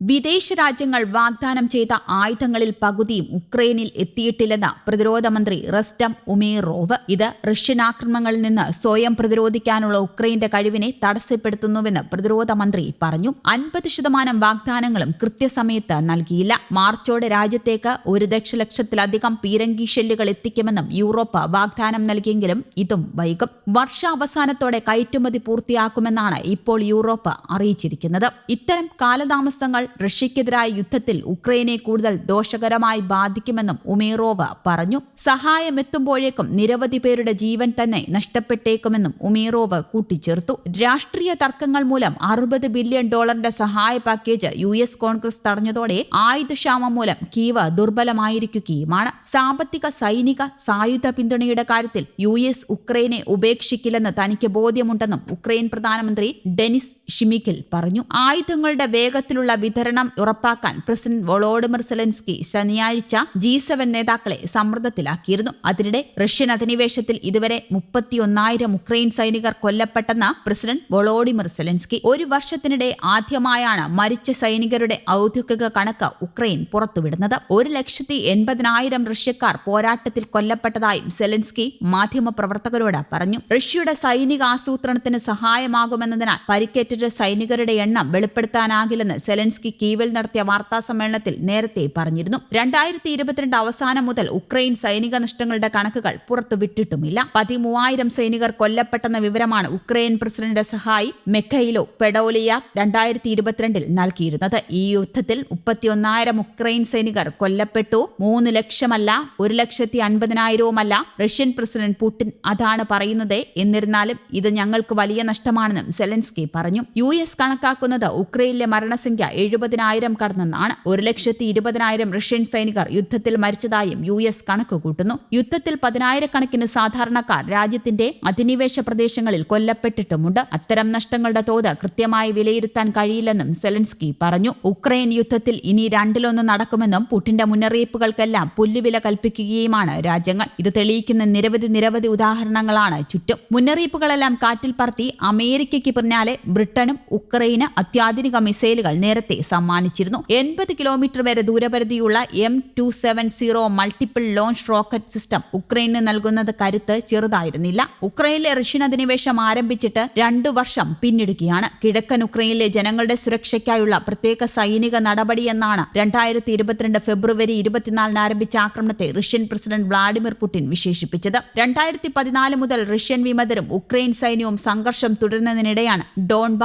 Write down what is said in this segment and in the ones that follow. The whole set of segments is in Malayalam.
വിദേശ രാജ്യങ്ങൾ വാഗ്ദാനം ചെയ്ത ആയുധങ്ങളിൽ പകുതിയും ഉക്രൈനിൽ എത്തിയിട്ടില്ലെന്ന് പ്രതിരോധ മന്ത്രി റസ്റ്റം ഉമേറോവ്. ഇത് റഷ്യൻ ആക്രമണങ്ങളിൽ നിന്ന് സ്വയം പ്രതിരോധിക്കാനുള്ള ഉക്രൈന്റെ കഴിവിനെ തടസ്സപ്പെടുത്തുന്നുവെന്ന് പ്രതിരോധ മന്ത്രി പറഞ്ഞു. അൻപത് ശതമാനം വാഗ്ദാനങ്ങളും കൃത്യസമയത്ത് നൽകിയില്ല. മാർച്ചോടെ രാജ്യത്തേക്ക് ഒരു ദശലക്ഷത്തിലധികം പീരങ്കി ഷെല്ലുകൾ എത്തിക്കുമെന്നും യൂറോപ്പ് വാഗ്ദാനം നൽകിയെങ്കിലും ഇതും വൈകും. വർഷാവസാനത്തോടെ കയറ്റുമതി പൂർത്തിയാക്കുമെന്നാണ് ഇപ്പോൾ യൂറോപ്പ് അറിയിച്ചിരിക്കുന്നത്. ഇത്തരം കാലതാമസങ്ങൾ റഷ്യക്കെതിരായ യുദ്ധത്തിൽ ഉക്രൈനെ കൂടുതൽ ദോഷകരമായി ബാധിക്കുമെന്നും ഉമേറോവ് പറഞ്ഞു. സഹായമെത്തുമ്പോഴേക്കും നിരവധി പേരുടെ ജീവൻ തന്നെ നഷ്ടപ്പെട്ടേക്കുമെന്നും ഉമേറോവ് കൂട്ടിച്ചേർത്തു. രാഷ്ട്രീയ തർക്കങ്ങൾ മൂലം അറുപത് ബില്യൺ ഡോളറിന്റെ സഹായ പാക്കേജ് യു എസ് കോൺഗ്രസ് തടഞ്ഞതോടെ ആയുധക്ഷാമം മൂലം കീവ് ദുർബലമായിരിക്കുകയുമാണ്. സാമ്പത്തിക സൈനിക സായുധ പിന്തുണയുടെ കാര്യത്തിൽ യു എസ് ഉക്രൈനെ ഉപേക്ഷിക്കില്ലെന്ന് തനിക്ക് ബോധ്യമുണ്ടെന്നും ഉക്രൈൻ പ്രധാനമന്ത്രി ഡെനിസ് ഷിമിക്കിൽ പറഞ്ഞു ആയുധങ്ങളുടെ വേഗത്തിലുള്ള വിതരണം ഉറപ്പാക്കാൻ പ്രസിഡന്റ് വോളോഡിമർ സെലൻസ്കി ശനിയാഴ്ച ജി സെവൻ നേതാക്കളെ സമ്മർദ്ദത്തിലാക്കിയിരുന്നു. അതിനിടെ റഷ്യൻ അധിനിവേശത്തിൽ ഇതുവരെ മുപ്പത്തിയൊന്നായിരം ഉക്രൈൻ സൈനികർ കൊല്ലപ്പെട്ടെന്ന് പ്രസിഡന്റ് വോളോഡിമർ സെലൻസ്കി ഒരു വർഷത്തിനിടെ ആദ്യമായാണ് മരിച്ച സൈനികരുടെ ഔദ്യോഗിക കണക്ക് ഉക്രൈൻ പുറത്തുവിടുന്നത്. ഒരു ലക്ഷത്തി എൺപതിനായിരം റഷ്യക്കാർ പോരാട്ടത്തിൽ കൊല്ലപ്പെട്ടതായും സെലൻസ്കി മാധ്യമപ്രവർത്തകരോട് പറഞ്ഞു. റഷ്യയുടെ സൈനിക ആസൂത്രണത്തിന് സഹായമാകുമെന്നതിനാൽ പരിക്കേറ്റ സൈനികരുടെ എണ്ണം വെളിപ്പെടുത്താനാകില്ലെന്ന് സെലൻസ്കി കീവിൽ നടത്തിയ വാർത്താ സമ്മേളനത്തിൽ നേരത്തെ പറഞ്ഞിരുന്നു. രണ്ടായിരത്തി ഇരുപത്തിരണ്ട് അവസാനം മുതൽ ഉക്രൈൻ സൈനിക നഷ്ടങ്ങളുടെ കണക്കുകൾ പുറത്തുവിട്ടിട്ടുമില്ല. പതിമൂവായിരം സൈനികർ കൊല്ലപ്പെട്ടെന്ന വിവരമാണ് ഉക്രൈൻ പ്രസിഡന്റ് സഹായി മെക്കയിലോ പെഡോലിയ രണ്ടായിരത്തി ഇരുപത്തിരണ്ടിൽ നൽകിയിരുന്നത്. ഈ യുദ്ധത്തിൽ മുപ്പത്തിയൊന്നായിരം ഉക്രൈൻ സൈനികർ കൊല്ലപ്പെട്ടു. മൂന്ന് ലക്ഷമല്ല ഒരു ലക്ഷത്തി അൻപതിനായിരവുമല്ല റഷ്യൻ പ്രസിഡന്റ് പുടിൻ. അതാണ് പറയുന്നത്. എന്നിരുന്നാലും ഇത് ഞങ്ങൾക്ക് വലിയ നഷ്ടമാണെന്നും സെലൻസ്കി പറഞ്ഞു. യു എസ് കണക്കാക്കുന്നത് ഉക്രൈനിലെ മരണസംഖ്യ എഴുപതിനായിരം കടന്നെന്നാണ് ഒരു ലക്ഷത്തി ഇരുപതിനായിരം റഷ്യൻ സൈനികർ യുദ്ധത്തിൽ മരിച്ചതായും യു എസ് കണക്ക് കൂട്ടുന്നു. യുദ്ധത്തിൽ പതിനായിരക്കണക്കിന് സാധാരണക്കാർ രാജ്യത്തിന്റെ അധിനിവേശ പ്രദേശങ്ങളിൽ കൊല്ലപ്പെട്ടിട്ടുമുണ്ട്. അത്തരം നഷ്ടങ്ങളുടെ തോത് കൃത്യമായി വിലയിരുത്താൻ കഴിയില്ലെന്നും സെലൻസ്കി പറഞ്ഞു. ഉക്രൈൻ യുദ്ധത്തിൽ ഇനി രണ്ടിലൊന്ന് നടക്കുമെന്നും പുടിന്റെ മുന്നറിയിപ്പുകൾക്കെല്ലാം പുല്ലുവില കൽപ്പിക്കുകയുമാണ് രാജ്യങ്ങൾ. ഇത് തെളിയിക്കുന്ന നിരവധി നിരവധി ഉദാഹരണങ്ങളാണ് ചുറ്റും. മുന്നറിയിപ്പുകളെല്ലാം കാറ്റിൽ പറത്തി അമേരിക്കയ്ക്ക് പിന്നാലെ ബ്രിട്ടനും ഉക്രൈന് അത്യാധുനിക മിസൈലുകൾ നേരത്തെ സമ്മാനിച്ചിരുന്നു. എൺപത് കിലോമീറ്റർ വരെ ദൂരപരിധിയുള്ള M two seven zero multiple launch rocket system ഉക്രൈന് നൽകുന്നത് കരുത്ത് ചെറുതായിരുന്നില്ല. ഉക്രൈനിലെ റഷ്യൻ അധിനിവേശം ആരംഭിച്ചിട്ട് രണ്ടു വർഷം പിന്നിടുകയാണ്. കിഴക്കൻ ഉക്രൈനിലെ ജനങ്ങളുടെ സുരക്ഷയ്ക്കായുള്ള പ്രത്യേക സൈനിക നടപടിയെന്നാണ് രണ്ടായിരത്തി ഇരുപത്തിരണ്ട് ഫെബ്രുവരി ഇരുപത്തിനാലിന് ആരംഭിച്ച ആക്രമണത്തെ റഷ്യൻ പ്രസിഡന്റ് വ്ളാഡിമിർ പുടിൻ വിശേഷിപ്പിച്ചത്. രണ്ടായിരത്തി പതിനാല് മുതൽ റഷ്യൻ വിമതരും ഉക്രൈൻ സൈന്യവും സംഘർഷം തുടരുന്നതിനിടെയാണ്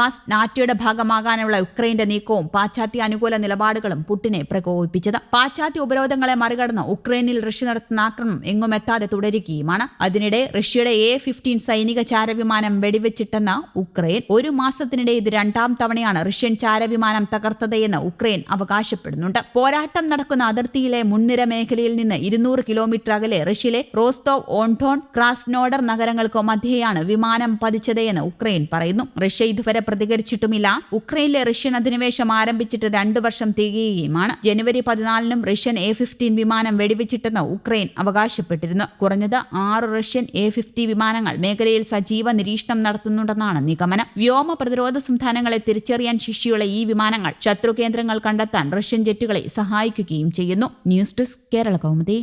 ഡോൺബാസ് നാറ്റോയുടെ ഭാഗമാകാനുള്ള ഉക്രൈന്റെ നീക്കവും പാശ്ചാത്യ അനുകൂല നിലപാടുകളും പുട്ടിനെ പ്രകോപിപ്പിച്ചത്. പാശ്ചാത്യ ഉപരോധങ്ങളെ മറികടന്ന് ഉക്രൈനിൽ റഷ്യ നടത്തുന്ന ആക്രമണം എങ്ങും എത്താതെ തുടരുകയുമാണ്. അതിനിടെ റഷ്യയുടെ എ ഫിഫ്റ്റീൻ സൈനിക ചാരവിമാനം വെടിവെച്ചിട്ടെന്ന് ഉക്രൈൻ. ഒരു മാസത്തിനിടെ ഇത് രണ്ടാം തവണയാണ് റഷ്യൻ ചാരവിമാനം തകർത്തതെന്ന് ഉക്രൈൻ അവകാശപ്പെടുന്നുണ്ട്. പോരാട്ടം നടക്കുന്ന അതിർത്തിയിലെ മുൻനിര മേഖലയിൽ നിന്ന് ഇരുന്നൂറ് കിലോമീറ്റർ അകലെ റഷ്യയിലെ റോസ്തോവ് ഓൺടോൺ ക്രാസ്നോഡർ നഗരങ്ങൾക്കോ മധ്യേയാണ് വിമാനം പതിച്ചതെന്ന് ഉക്രൈൻ പറയുന്നു. റഷ്യ ഇതുവരെ പ്രതികരിച്ചിട്ടുമില്ല. ഉക്രൈനിലെ റഷ്യൻ അധിനിവേശം ആരംഭിച്ചിട്ട് രണ്ടു വർഷം തികയുകയുമാണ്. ജനുവരി പതിനാലിനും റഷ്യൻ എ ഫിഫ്റ്റീൻ വിമാനം വെടിവെച്ചിട്ടെന്ന് ഉക്രൈൻ അവകാശപ്പെട്ടിരുന്നു. കുറഞ്ഞത് ആറ് റഷ്യൻ എ ഫിഫ്റ്റി വിമാനങ്ങൾ മേഖലയിൽ സജീവ നിരീക്ഷണം നടത്തുന്നുണ്ടെന്നാണ് നിഗമനം. വ്യോമ പ്രതിരോധ സംവിധാനങ്ങളെ തിരിച്ചറിയാൻ ശേഷിയുള്ള ഈ വിമാനങ്ങൾ ശത്രു കേന്ദ്രങ്ങൾ കണ്ടെത്താൻ റഷ്യൻ ജെറ്റുകളെ സഹായിക്കുകയും ചെയ്യുന്നു. News desk Kerala Kaumudi.